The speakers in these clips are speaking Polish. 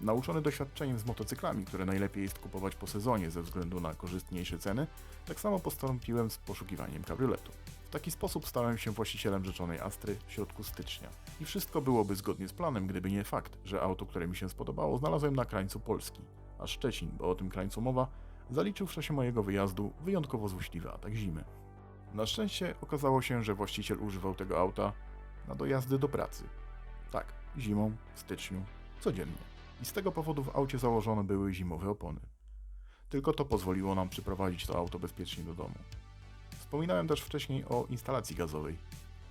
Nauczony doświadczeniem z motocyklami, które najlepiej jest kupować po sezonie ze względu na korzystniejsze ceny, tak samo postąpiłem z poszukiwaniem kabrioletu. W taki sposób stałem się właścicielem rzeczonej Astry w środku stycznia. I wszystko byłoby zgodnie z planem, gdyby nie fakt, że auto, które mi się spodobało, znalazłem na krańcu Polski. A Szczecin, bo o tym krańcu mowa, zaliczył w czasie mojego wyjazdu wyjątkowo złośliwy atak zimy. Na szczęście okazało się, że właściciel używał tego auta na dojazdy do pracy. Tak, zimą, w styczniu, codziennie. I z tego powodu w aucie założone były zimowe opony. Tylko to pozwoliło nam przyprowadzić to auto bezpiecznie do domu. Wspominałem też wcześniej o instalacji gazowej.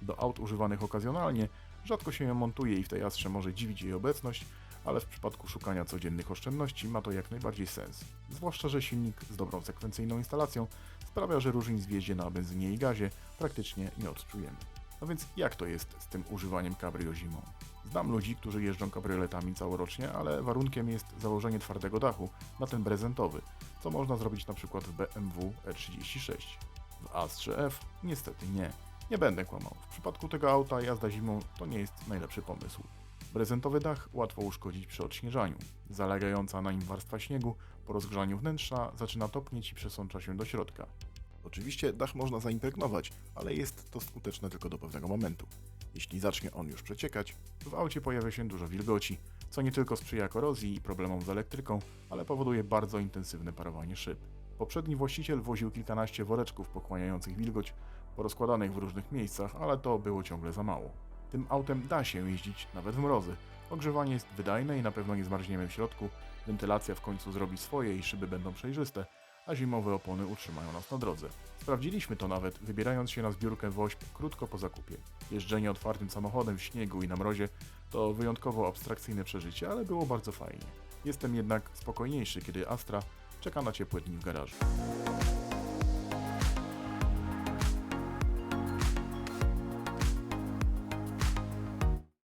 Do aut używanych okazjonalnie rzadko się ją montuje i w tej Astrze może dziwić jej obecność, ale w przypadku szukania codziennych oszczędności ma to jak najbardziej sens. Zwłaszcza, że silnik z dobrą sekwencyjną instalacją sprawia, że różnic w jeździe na benzynie i gazie praktycznie nie odczujemy. No więc jak to jest z tym używaniem cabrio zimą? Znam ludzi, którzy jeżdżą kabrioletami całorocznie, ale warunkiem jest założenie twardego dachu na ten prezentowy, co można zrobić na przykład w BMW E36. W Astrze F niestety nie. Nie będę kłamał. W przypadku tego auta jazda zimą to nie jest najlepszy pomysł. Prezentowy dach łatwo uszkodzić przy odśnieżaniu. Zalegająca na nim warstwa śniegu po rozgrzaniu wnętrza zaczyna topnieć i przesącza się do środka. Oczywiście dach można zaimpregnować, ale jest to skuteczne tylko do pewnego momentu. Jeśli zacznie on już przeciekać, w aucie pojawia się dużo wilgoci, co nie tylko sprzyja korozji i problemom z elektryką, ale powoduje bardzo intensywne parowanie szyb. Poprzedni właściciel woził kilkanaście woreczków pochłaniających wilgoć, porozkładanych w różnych miejscach, ale to było ciągle za mało. Tym autem da się jeździć nawet w mrozy. Ogrzewanie jest wydajne i na pewno nie zmarzniemy w środku, wentylacja w końcu zrobi swoje i szyby będą przejrzyste, a zimowe opony utrzymają nas na drodze. Sprawdziliśmy to nawet, wybierając się na zbiórkę WOŚP krótko po zakupie. Jeżdżenie otwartym samochodem w śniegu i na mrozie to wyjątkowo abstrakcyjne przeżycie, ale było bardzo fajnie. Jestem jednak spokojniejszy, kiedy Astra czeka na ciepłe dni w garażu.